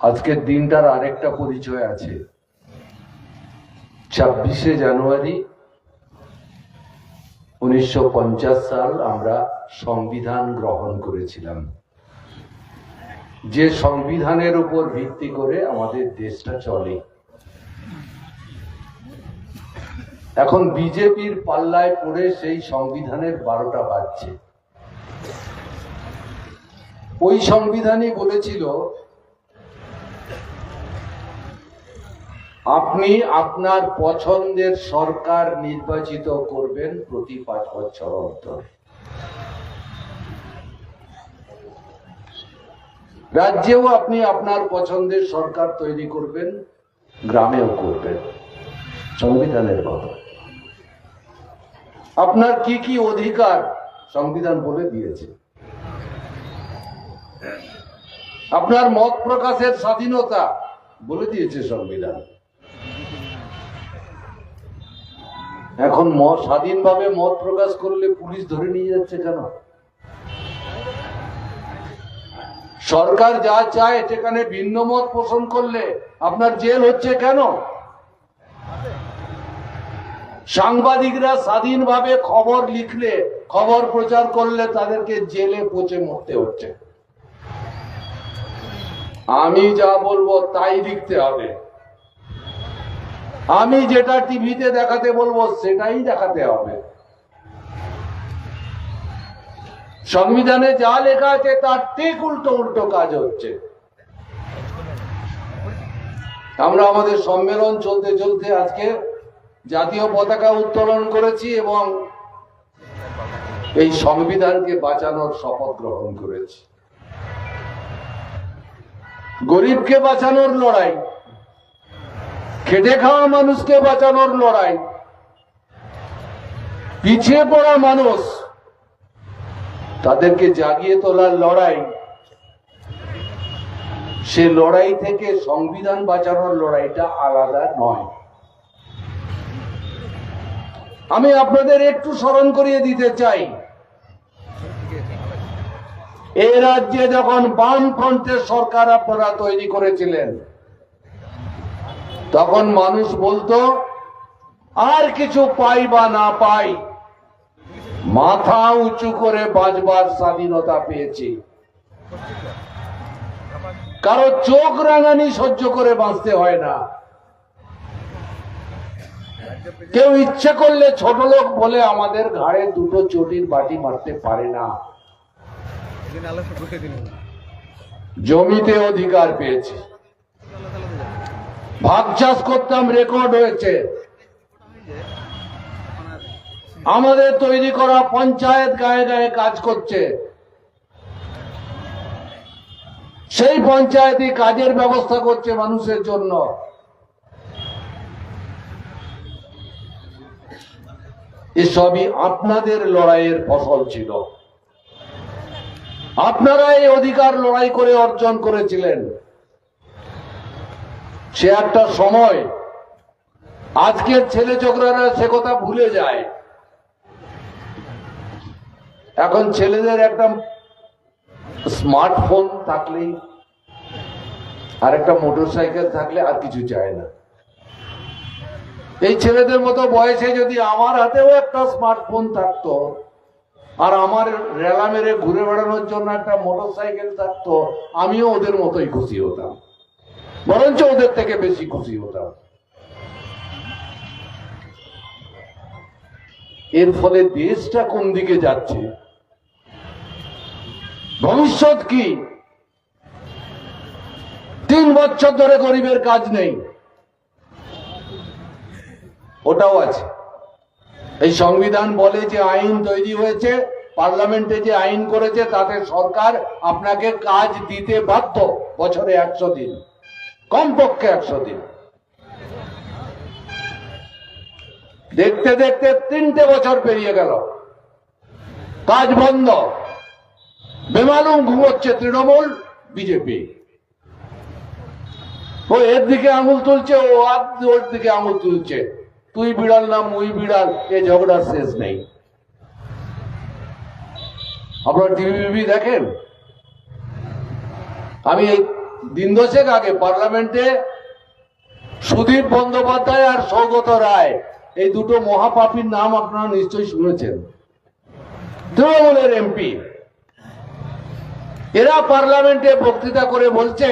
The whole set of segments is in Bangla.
আজকের দিনটার আরেকটা পরিচয় আছে। ছাব্বিশে জানুয়ারি উনিশশো পঞ্চাশ সাল আমরা সংবিধান গ্রহণ করেছিলাম। যে সংবিধানের উপর ভিত্তি করে আমাদের দেশটা চলে। এখন বিজেপির পাল্লায় পড়ে সেই সংবিধানের বারোটা বাজছে। ওই সংবিধানই বলেছিল আপনি আপনার পছন্দের সরকার নির্বাচিত করবেন প্রতি পাঁচ বছর অন্তর। রাজ্যেও আপনি আপনার পছন্দের সরকার তৈরি করবেন, গ্রামেও করবেন। সংবিধানের কথা। আপনার কি কি অধিকার সংবিধান বলে দিয়েছে? আপনার মত প্রকাশের স্বাধীনতা বলে দিয়েছে সংবিধান। এখন মত স্বাধীনভাবে মত প্রকাশ করলে পুলিশ ধরে নিয়ে যাচ্ছে কেন? সরকার যা চায় সেখানে ভিন্ন মত পোষণ করলে আপনার জেল হচ্ছে কেন? সাংবাদিকরা স্বাধীনভাবে খবর লিখলে, খবর প্রচার করলে তাদেরকে জেলে পচে মরতে হচ্ছে। আমি যা বলব তাই লিখতে হবে। আমি যেটা টিভিতে দেখাতে বলব, সেটাই দেখাতে হবে। সংবিধানে যা লেখা আছে, তার ঠিক উল্টো উল্টো কাজ হচ্ছে। আমরা আমাদের সম্মেলন চলতে চলতে আজকে জাতীয় পতাকা উত্তোলন করেছি এবং এই সংবিধানকে বাঁচানোর শপথ গ্রহণ করেছি। গরিবকে বাঁচানোর লড়াই। খেটে খাওয়া মানুষকে বাঁচানোর লড়াই। পিছিয়ে পড়া মানুষ তাদেরকে জাগিয়ে তোলার লড়াই, সে লড়াই থেকে সংবিধান বাঁচানোর লড়াইটা আলাদা নয়। আমি আপনাদের একটু স্মরণ করিয়ে দিতে চাই। এ রাজ্যে যখন বাম ফ্রন্টের সরকার আপনারা তৈরি করেছিলেন তখন মানুষ বলতো, আর কিছু পাই বা না পাই, মাথা উঁচু করে বাঁচবার স্বাধীনতা পেয়েছি। কারও চোখ রাঙানি সহ্য করে বাঁচতে হয় না। কেউ ইচ্ছে করলে ছোট লোক বলে আমাদের ঘাড়ে দুটো চটির বাটি মারতে পারে না। জমিতে অধিকার পেয়েছি। ভাগ চাষ করতাম রেকর্ড হয়েছে। আমাদের তৈরি করা পঞ্চায়েত গায়ে গায়ে কাজ করছে। সেই পঞ্চায়েতই কাজের ব্যবস্থা করছে মানুষের জন্য। এসবই আপনাদের লড়াইয়ের ফসল ছিল। আপনারা এই অধিকার লড়াই করে অর্জন করেছিলেন। সে একটা সময় আজকের ছেলে ছোকরারা সে কথা ভুলে যায়। এখন ছেলেদের একটা স্মার্টফোন থাকলেই আর একটা মোটর সাইকেল থাকলে আর কিছু চায় না। এই ছেলেদের মতো বয়সে যদি আমার হাতেও একটা স্মার্টফোন থাকতো, আর আমার রেলা মেরে ঘুরে বেড়ানোর জন্য একটা মোটর সাইকেল থাকতো, আমিও ওদের মতোই খুশি হতাম। বরঞ্চ ওদের থেকে বেশি খুশি হতাম। এর ফলে দেশটা কোন দিকে যাচ্ছে? ভবিষ্যৎ কি? তিন বছর ধরে গরিবের কাজ নেই। ওটাও আছে। এই সংবিধান বলে যে আইন তৈরি হয়েছে, পার্লামেন্টে যে আইন করেছে, তাতে সরকার আপনাকে কাজ দিতে বাধ্য বছরে একশো দিন। কমপক্ষে একশো দিন। দেখতে দেখতে তিনটে বছর পেরিয়ে গেল। কাজ বন্ধ। বেমালুম ঘুমোচ্ছে তৃণমূল, বিজেপি। ও এর দিকে আঙুল তুলছে, ও ওর দিকে আঙুল তুলছে। তুই বিড়াল না মুই বিড়াল, এ ঝগড়ার শেষ নেই। আপনারা টিভি দেখেন? আমি এই দিন দশেক আগে পার্লামেন্টে সুদীপ বন্দ্যোপাধ্যায় আর সৌগত রায়, এই দুটো মহাপাপীর নাম আপনারা নিশ্চয়ই শুনেছেন। তৃণমূলের এমপি। এরা পার্লামেন্টে বক্তৃতা করে বলছে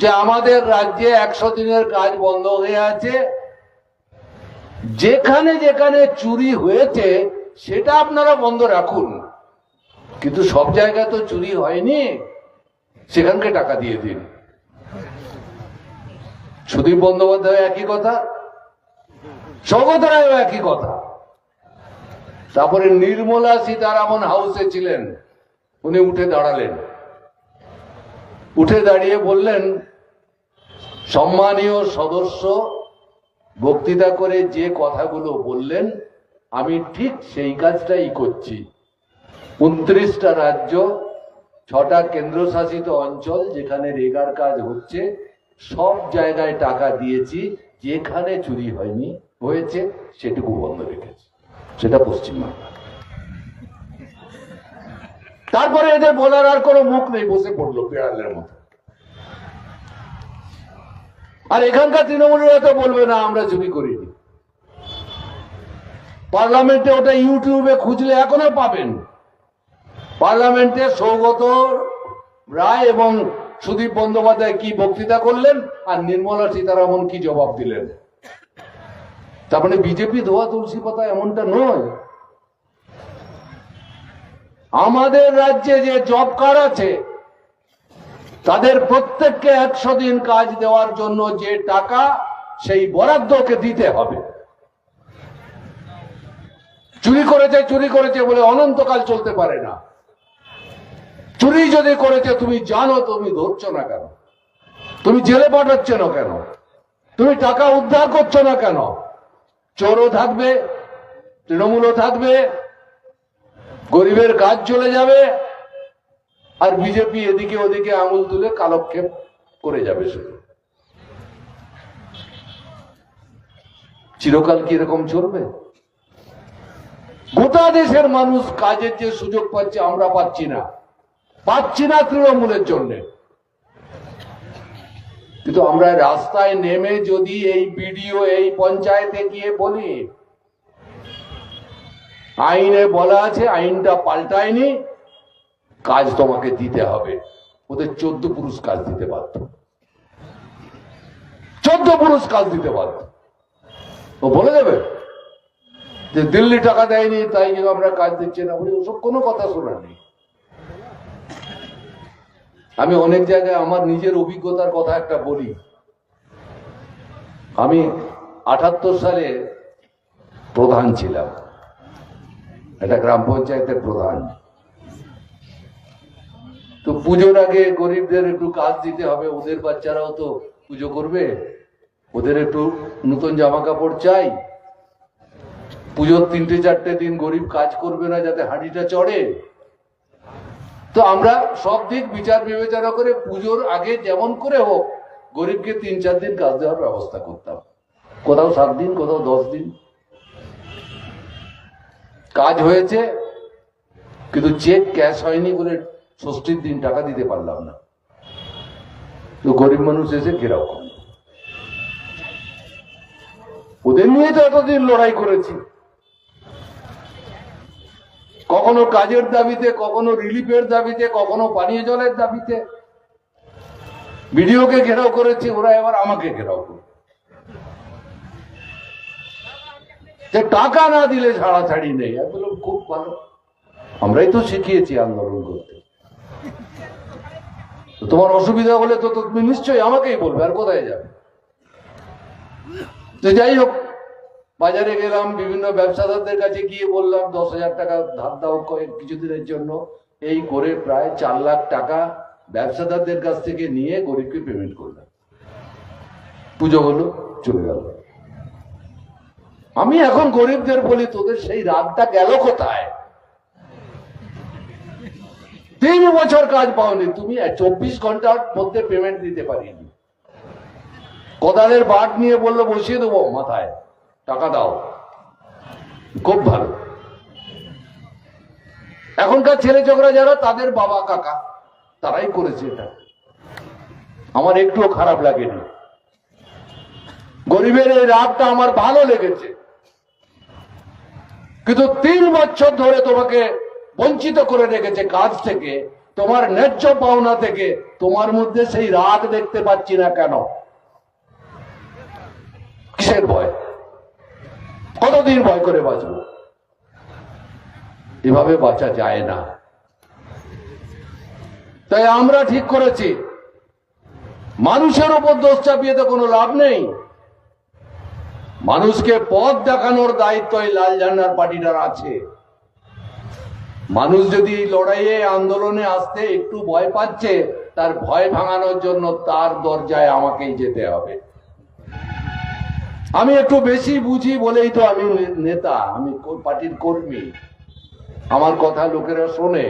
যে আমাদের রাজ্যে একশো দিনের কাজ বন্ধ হয়ে আছে। যেখানে যেখানে চুরি হয়েছে, সেটা আপনারা বন্ধ রাখুন। কিন্তু সব জায়গায় তো চুরি হয়নি, সেখানকে টাকা দিয়ে দিন। সুদীপ বন্দ্যোপাধ্যায় একই কথা রায়ও একই কথা। তারপরে নির্মলা সীতারামন হাউসে ছিলেন, উনি উঠে দাঁড়ালেন। উঠে দাঁড়িয়ে বললেন, সম্মানীয় সদস্য, বক্তৃতা করে যে কথাগুলো বললেন, আমি ঠিক সেই কাজটাই করছি। উনত্রিশটা রাজ্য, ছটা কেন্দ্রশাসিত অঞ্চল যেখানে রেগার কাজ হচ্ছে, সব জায়গায় টাকা দিয়েছি, যেখানে চুরি হয়নি, হয়েছে, সেটুকু বন্ধ রেখেছি। সেটা পশ্চিমবাংলা। তারপরে এদের বলার আর কোনো মুখ নেই, বসে পড়ল বিড়ালের মতো। আর এখানকার তৃণমূলেরা তো বলবে, না, আমরা চুরি করিনি। পার্লামেন্টে ওটা ইউটিউবে খুঁজলে এখনও পাবেন। পার্লামেন্টে সৌগত রায় এবং সুদীপ বন্দ্যোপাধ্যায় কি বক্তৃতা করলেন আর নির্মলা সীতারামন কি জবাব দিলেন? তার মানে বিজেপি ধোয়া তুলসী পাতা এমনটা নয়। আমাদের রাজ্যে যে জব কার্ড আছে, তাদের প্রত্যেককে একশো দিন কাজ দেওয়ার জন্য যে টাকা, সেই বরাদ্দকে দিতে হবে। চুরি করেছে চুরি করেছে বলে অনন্তকাল চলতে পারে না। চুরি যদি করেছে, তুমি জানো তুমি ধরছো না কেন? তুমি জেলে পাঠাচ্ছ না কেন? তুমি টাকা উদ্ধার করছ না কেন? চোরও থাকবে, তৃণমূলও থাকবে, গরিবের কাজ চলে যাবে, আর বিজেপি এদিকে ওদিকে আঙুল তুলে কালক্ষেপ করে যাবে শুধু। চিরকাল কি এরকম চলবে? গোটা দেশের মানুষ কাজের যে সুযোগ পাচ্ছে, আমরা পাচ্ছি না। পাচ্ছি না তৃণমূলের জন্য। কিন্তু আমরা রাস্তায় নেমে যদি এই বিডিও, এই পঞ্চায়েতে গিয়ে বলি, আইনে বলা আছে, আইনটা পাল্টায়নি, কাজ তোমাকে দিতে হবে। ওদের চোদ্দ পুরুষ কাজ দিতে বাধ্য। চোদ্দ পুরুষ কাজ দিতে বাধ্য। ও বলে দেবে যে দিল্লি টাকা দেয়নি, তাই জন্য আমরা কাজ দিচ্ছি না। বলি, ওসব কোনো কথা শোনার নেই। আমি অনেক জায়গায় আমার নিজের অভিজ্ঞতার কথা একটা বলি। আমি আঠাত্তর সালে প্রধান ছিলাম। এটা গ্রাম পঞ্চায়েতের প্রধান। তো পুজোর আগে গরিবদের একটু কাজ দিতে হবে, ওদের বাচ্চারাও তো পুজো করবে। ওদের একটু নতুন জামা কাপড় চাই। পুজোর তিনটে চারটে দিন গরিব কাজ করবে না যাতে হাঁড়িটা চড়ে। তো আমরা সব দিক বিচার বিবেচনা করে পুজোর আগে যেমন করে হোক, গরিবকে তিন চার দিন কাজ দেওয়ার ব্যবস্থা করতাম। কোথাও সাত দিন, কোথাও দশ দিন। কাজ হয়েছে, কিন্তু চেক ক্যাশ হয়নি বলে ষষ্ঠীর দিন টাকা দিতে পারলাম না। তো গরিব মানুষ এসে ঘেরাও করল। ওদের নিয়ে তো এতদিন লড়াই করেছি। কখনো কাজের দাবিতে, কখনো রিলিফের দাবিতে, কখনো পানীয় জলের দাবিতে। ভিডিওকে ঘেরাও করেছে, ওরা এবার আমাকে ঘেরাও করে যে টাকা না দিলে ছাড়াছাড়ি নেই, আমি খুব ভালো। আমরাই তো শিখিয়েছি আন্দোলন করতে। তোমার অসুবিধা হলে তো তুমি নিশ্চয়ই আমাকেই বলবে, আর কোথায় যাবে? যাই হোক বাজারে গেলাম, বিভিন্ন ব্যবসাদারদের কাছে গিয়ে বললাম, দশ হাজার টাকা ধার দাও কিছুদিনের জন্য। এই করে প্রায় চার লাখ টাকা ব্যবসাদারদের কাছ থেকে নিয়ে গরিবকে পেমেন্ট করলাম। পুজো হলো, চলে গেল। আমি এখন গরিবদের বলি, তোদের সেই রাতটা গেল কোথায়? তিন বছর কাজ পাওনি, তুমি চব্বিশ ঘণ্টার মধ্যে পেমেন্ট দিতে পারিনি। কোদালের বাট নিয়ে বলল, বসিয়ে দেবো মাথায়। টাকা দাও। খুব ভালো। এখনকার ছেলে ছোকরা যারা, তাদের বাবা, কাকা, তারাই করেছে এটা। আমার একটুও খারাপ লাগেনি। গরিবের এই রাগটা আমার ভালো লেগেছে। কিন্তু তিন বছর ধরে তোমাকে বঞ্চিত করে রেখেছে কাজ থেকে, তোমার ন্যায্য পাওনা থেকে, তোমার মধ্যে সেই রাগ দেখতে পাচ্ছি না কেন? কিসের ভয়? কতদিন ভয় করে বাঁচবো? এভাবে বাঁচা যায় না। তাই আমরা ঠিক করেছি। মানুষের উপর দোষ চাপিয়ে তো কোনো লাভ নেই। মানুষকে পথ দেখানোর দায়িত্ব এই লাল ঝান্ডার পার্টিটার আছে। মানুষ যদি লড়াইয়ে, আন্দোলনে আসতে একটু ভয় পাচ্ছে, তার ভয় ভাঙানোর জন্য তার দরজায় আমাকেই যেতে হবে। আমি একটু বেশি বুঝি বলেই তো আমি নেতা, আমি পার্টির কর্মী। আমার কথা লোকেরা শোনে।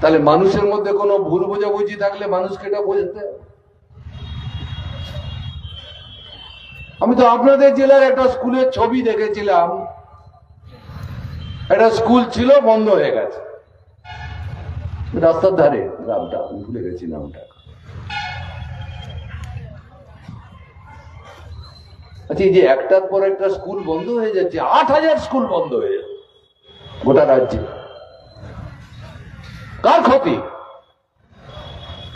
তাহলে মানুষের মধ্যে কোনো ভুল বোঝাবুঝি থাকলে মানুষকে এটা বোঝাতে আমি তো আপনাদের জেলার একটা স্কুলের ছবি দেখেছিলাম। একটা স্কুল ছিল, বন্ধ হয়ে গেছে। রাস্তার ধারে, গ্রামটা ভুলে গেছি নামটা। আচ্ছা এই যে একটার পর একটা স্কুল বন্ধ হয়ে যাচ্ছে, আট হাজার স্কুল বন্ধ হয়ে যাচ্ছে গোটা রাজ্যে। কার ক্ষতি?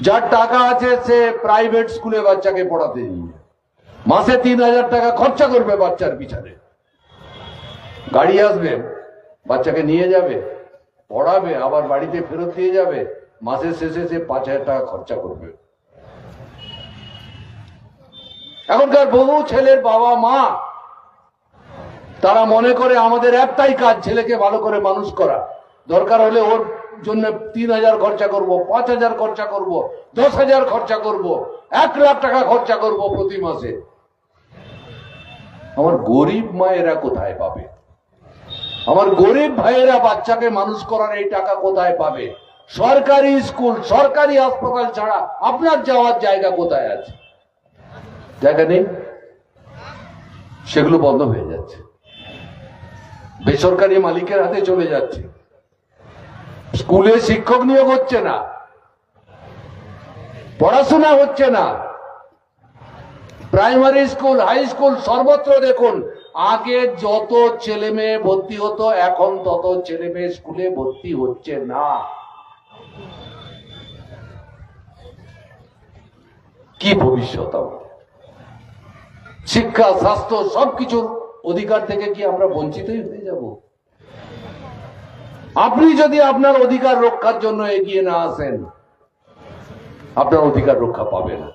যার টাকা আছে, সে প্রাইভেট স্কুলে বাচ্চাকে পড়াতে নিয়ে মাসে তিন হাজার টাকা খরচা করবে বাচ্চার পিছনে। গাড়ি আসবে, বাচ্চাকে নিয়ে যাবে, পড়াবে, আবার বাড়িতে ফেরত দিয়ে যাবে। মাসের শেষে সে পাঁচ হাজার টাকা খরচা করবে। এখনকার বহু ছেলের বাবা মা, তারা মনে করে আমাদের একটাই কাজ, ছেলেকে ভালো করে মানুষ করা। দরকার হলে ওর জন্য তিন হাজার খরচা করব, পাঁচ হাজার খরচা করব, দশ হাজার খরচা করব, এক লাখ টাকা খরচা করব প্রতি মাসে। আমার গরিব মায়েরা কোথায় পাবে? আমার গরিব ভাইয়েরা বাচ্চাকে মানুষ করার এই টাকা কোথায় পাবে? সরকারি স্কুল, সরকারি হাসপাতাল ছাড়া আপনার যাওয়ার জায়গা কোথায় আছে? জায়গা নেই, সেগুলো বন্ধ হয়ে যাচ্ছে। বেসরকারি মালিকের হাতে চলে যাচ্ছে। স্কুলে শিক্ষক নিয়োগ হচ্ছে না, পড়াশোনা হচ্ছে না। প্রাইমারি স্কুল, হাই স্কুল সর্বত্র দেখুন, আগে যত ছেলে মেয়ে ভর্তি হতো, এখন তত ছেলে মেয়ে স্কুলে ভর্তি হচ্ছে না। কি ভবিষ্যৎ আমাদের? শিক্ষা, স্বাস্থ্য, সবকিছুর অধিকার থেকে কি আমরা বঞ্চিতই হয়ে যাব? আপনি যদি আপনার অধিকার রক্ষার জন্য এগিয়ে না আসেন, আপনার অধিকার রক্ষা পাবে না।